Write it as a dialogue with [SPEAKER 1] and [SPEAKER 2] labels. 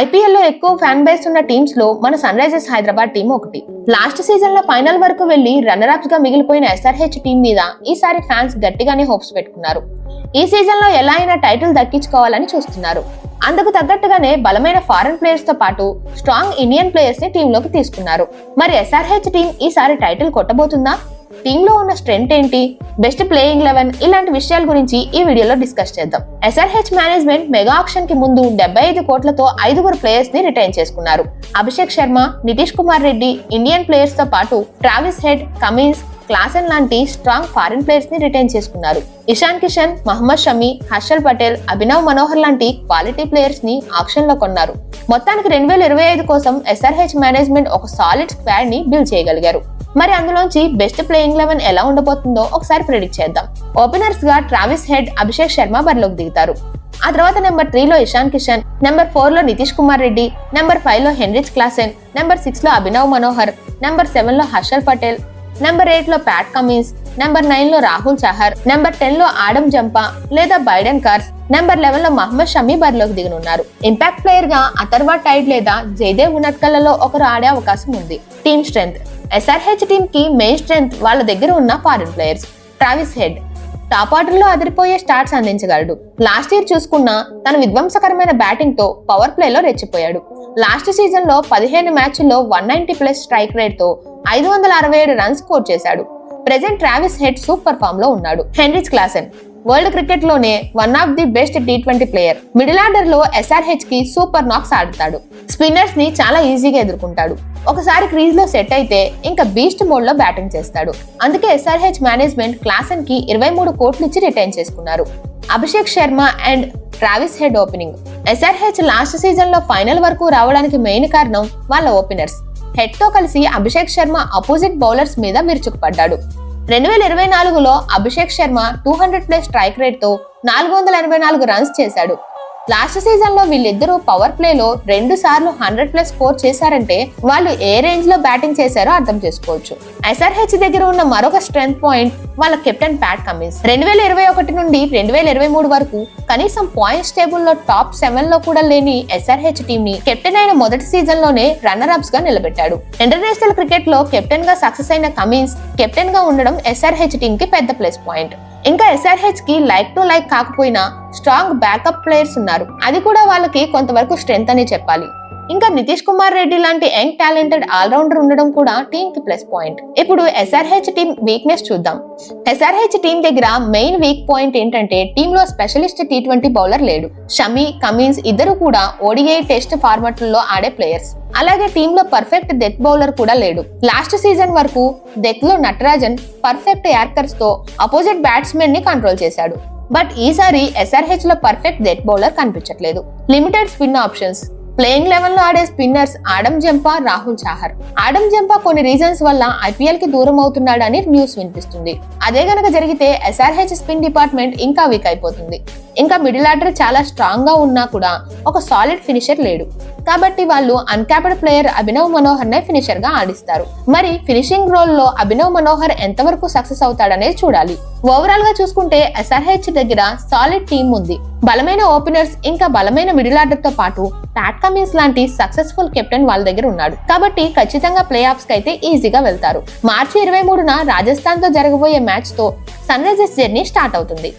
[SPEAKER 1] ఐపీఎల్లో ఎక్కువ fan base ఉన్న టీమ్స్లో మన సన్ రైజర్స్ హైదరాబాద్ టీం ఒకటి. లాస్ట్ సీజన్లో ఫైనల్ వరకు వెళ్ళి రన్నర్ అప్స్గా మిగిలిపోయిన ఎస్ఆర్హెచ్ టీం మీద ఈసారి ఫ్యాన్స్ గట్టిగానే హోప్స్ పెట్టుకున్నారు. ఈ సీజన్లో ఎలా అయినా టైటిల్ దక్కించుకోవాలని చూస్తున్నారు. అందుకు తగ్గట్టుగానే బలమైన ఫారెన్ ప్లేయర్స్తో పాటు స్ట్రాంగ్ ఇండియన్ ప్లేయర్స్ని టీంలోకి తీసుకున్నారు. మరి ఎస్ఆర్హెచ్ టీం ఈసారి టైటిల్ కొట్టబోతుందా? టీంలో ఉన్న స్ట్రెంగ్త్ ఏంటి? బెస్ట్ ప్లేయింగ్ లెవెన్ ఇలాంటి విషయాల గురించి ఈ వీడియోలో డిస్కస్ చేద్దాం. ఎస్ఆర్హెచ్ మేనేజ్మెంట్ మెగా ఆక్షన్కి ముందు డెబ్బై ఐదు కోట్లతో ఐదుగురు ప్లేయర్స్ని రిటైన్ చేసుకున్నారు. అభిషేక్ శర్మ నితీష్ కుమార్ రెడ్డి ఇండియన్ ప్లేయర్స్తో పాటు ట్రావిస్ హెడ్ కమిన్స్ క్లాసెన్ లాంటి స్ట్రాంగ్ ఫారిన్ ప్లేయర్స్ని రిటైన్ చేసుకున్నారు. ఇషాన్ కిషన్ మహమ్మద్ షమి హర్షల్ పటేల్ అభినవ్ మనోహర్ లాంటి క్వాలిటీ ప్లేయర్స్ని ఆక్షన్లో కొన్నారు. మొత్తానికి రెండు వేల ఇరవై ఐదు కోసం ఎస్ఆర్హెచ్ మేనేజ్మెంట్ ఒక సాలిడ్ స్క్వాడ్ని బిల్డ్ చేయగలిగారు. మరి అందులోంచి బెస్ట్ ప్లేయింగ్ లెవెన్ ఎలా ఉండబోతుందో ఒకసారి ప్రిడిక్ట్ చేద్దాం. ఓపెనర్స్గా ట్రావిస్ హెడ్ అభిషేక్ శర్మ బరిలోకి దిగుతారు. ఆ తర్వాత నెంబర్ త్రీలో ఇషాన్ కిషన్ నెంబర్ ఫోర్లో నితీష్ కుమార్ రెడ్డి నెంబర్ ఫైవ్లో హెన్రిచ్ క్లాసెన్ నెంబర్ సిక్స్లో అభినవ్ మనోహర్ నెంబర్ సెవెన్లో హర్షల్ పటేల్ నెంబర్ ఎయిట్లో ప్యాట్ కమీన్స్ నెంబర్ నైన్లో రాహుల్ చహర్ నెంబర్ టెన్లో ఆడమ్ జంపా లేదా బైడెన్ కార్స్ నెంబర్ లెవెన్లో మహమ్మద్ షమీ బరిలోకి దిగనున్నారు. ఇంపాక్ట్ ప్లేయర్గా అథర్వా టైడ్ లేదా జయదేవ్ ఉన్నట్కల్లలో ఒకరు ఆడే అవకాశం ఉంది. టీమ్ స్ట్రెంగ్త్ ఎస్ఆర్హెచ్ టీమ్కి మెయిన్ స్ట్రెంగ్త్ వాళ్ళ దగ్గర ఉన్న foreign players Travis Head top ఆర్డర్లో అదిరిపోయే స్టార్ట్స్ అందించగలడు. లాస్ట్ ఇయర్ చూసుకున్న తన విధ్వంసకరమైన బ్యాటింగ్తో పవర్ ప్లేలో రెచ్చిపోయాడు. లాస్ట్ సీజన్లో పదిహేను మ్యాచ్ల్లో వన్ నైన్టీ ప్లస్ స్ట్రైక్ రేట్తో ఐదు వందల అరవై ఏడు రన్స్ స్కోర్ చేశాడు. ప్రెజెంట్ ట్రావిస్ హెడ్ సూపర్ ఫామ్లో ఉన్నాడు. Heinrich Klaasen world క్రికెట్లోనే one of the best T twenty player middle ఆర్డర్లో ఎస్ఆర్హెచ్కి సూపర్ నాక్స్ ఆడతాడు. స్పిన్నర్స్ని చాలా ఈజీగా ఎదుర్కొంటాడు. ఒకసారి క్రీజ్లో సెట్ అయితే ఇంకా బీస్ట్ మోడ్లో బ్యాటింగ్ చేస్తాడు. అందుకే ఎస్ఆర్హెచ్ మేనేజ్మెంట్ క్లాసన్కి ఇరవై మూడు కోట్లు ఇచ్చి రిటైన్ చేసుకున్నారు. Abhishek Sharma and Travis Head opening SRH last సీజన్లో ఫైనల్ వరకు రావడానికి మెయిన్ కారణం వాళ్ళ ఓపెనర్స్ హెడ్తో కలిసి అభిషేక్ శర్మ అపోజిట్ బౌలర్స్ మీద విరుచుకుపడ్డాడు రెండు వేల ఇరవై నాలుగులో Abhishek Sharma two hundred plus strike రేట్తో నాలుగు వందల ఎనభై నాలుగు రన్స్ చేశాడు. లాస్ట్ సీజన్లో వీళ్ళిద్దరూ పవర్ ప్లేలో రెండు సార్లు హండ్రెడ్ ప్లస్ స్కోర్ చేశారంటే వాళ్ళు ఏ రేంజ్లో బ్యాటింగ్ చేశారో అర్థం చేసుకోవచ్చు. ఎస్ఆర్హెచ్ దగ్గర ఉన్న మరొక స్ట్రెంగ్త్ పాయింట్ వాళ్ళ కెప్టెన్ ప్యాట్ కమిన్స్. రెండు వేల ఇరవై ఒకటి నుండి రెండు వేల ఇరవై మూడు వరకు కనీసం పాయింట్స్ టేబుల్లో టాప్ సెవెన్లో కూడా లేని ఎస్ఆర్హెచ్ టీమ్ని కెప్టెన్ అయిన మొదటి సీజన్లోనే రన్నర్ అప్స్గా నిలబెట్టాడు. ఇంటర్నేషనల్ క్రికెట్లో కెప్టెన్గా సక్సెస్ అయిన కమిన్స్ కెప్టెన్గా ఉండడం ఎస్ఆర్హెచ్ టీమ్కి పెద్ద ప్లస్ పాయింట్. ఇంకా ఎస్ఆర్హెచ్కి లైక్ టు లైక్ కాకపోయినా స్ట్రాంగ్ బ్యాకప్ ప్లేయర్స్ ఉన్నారు. అది కూడా వాళ్ళకి కొంతవరకు స్ట్రెంత్ అని చెప్పాలి. ఇంకా నితీష్ కుమార్ రెడ్డి లాంటి యంగ్ టాలెంటెడ్ ఆల్రౌండర్ ఉండడం కూడా టీమ్కి ప్లస్ పాయింట్. ఇప్పుడు ఎస్ఆర్హెచ్ టీమ్ వీక్నెస్ చూద్దాం. ఎస్ఆర్హెచ్ టీం దగ్గర మెయిన్ వీక్ పాయింట్ ఏంటంటే టీమ్లో స్పెషలిస్ట్ టీ ట్వంటీ బౌలర్ లేడు. షమి కమిన్స్ ఇద్దరు కూడా ఓడిఐ టెస్ట్ ఫార్మాట్లలో ఆడే ప్లేయర్స్. అలాగే టీమ్లో పర్ఫెక్ట్ డెత్ బౌలర్ కూడా లేడు. లాస్ట్ సీజన్ వరకు డెత్లో నటరాజన్ పర్ఫెక్ట్ యార్కర్స్తో అపోజిట్ బ్యాట్స్మెన్ని కంట్రోల్ చేశాడు. బట్ ఈసారి ఎస్ఆర్హెచ్లో పర్ఫెక్ట్ డెత్ బౌలర్ కనిపించట్లేదు. Limited spin options. ప్లేయింగ్ లెవెన్లో ఆడే spinners Adam Zampa Rahul Chahar Adam Zampa కొన్ని రీజన్స్ వల్ల ఐపీఎల్కి దూరం అవుతున్నాడని న్యూస్ వినిపిస్తుంది. అదే గనక జరిగితే ఎస్ఆర్హెచ్ స్పిన్ డిపార్ట్మెంట్ ఇంకా వీక్ అయిపోతుంది. ఇంకా మిడిల్ ఆర్డర్ చాలా స్ట్రాంగ్గా ఉన్నా కూడా ఒక సాలిడ్ ఫినిషర్ లేడు. కాబట్టి వాళ్ళు అన్క్యాప్డ్ ప్లేయర్ అభినవ్ మనోహర్ నే ఫినిషర్గా ఆడిస్తారు. మరి ఫినిషింగ్ రోల్లో అభినవ్ మనోహర్ ఎంతవరకు సక్సెస్ అవుతాడనేది చూడాలి. ఓవరాల్గా చూసుకుంటే ఎస్ఆర్హెచ్ దగ్గర సాలిడ్ టీమ్ ఉంది. బలమైన ఓపెనర్స్ ఇంకా బలమైన మిడిల్ ఆర్డర్తో పాటు ప్యాట్ కమిన్స్ లాంటి సక్సెస్ఫుల్ కెప్టెన్ వాళ్ళ దగ్గర ఉన్నాడు. కాబట్టి ఖచ్చితంగా ప్లే ఆఫ్స్కి అయితే ఈజీగా వెళ్తారు. మార్చి ఇరవై మూడున రాజస్థాన్తో జరగబోయే మ్యాచ్తో సన్ రైజర్స్ జర్నీ స్టార్ట్ అవుతుంది.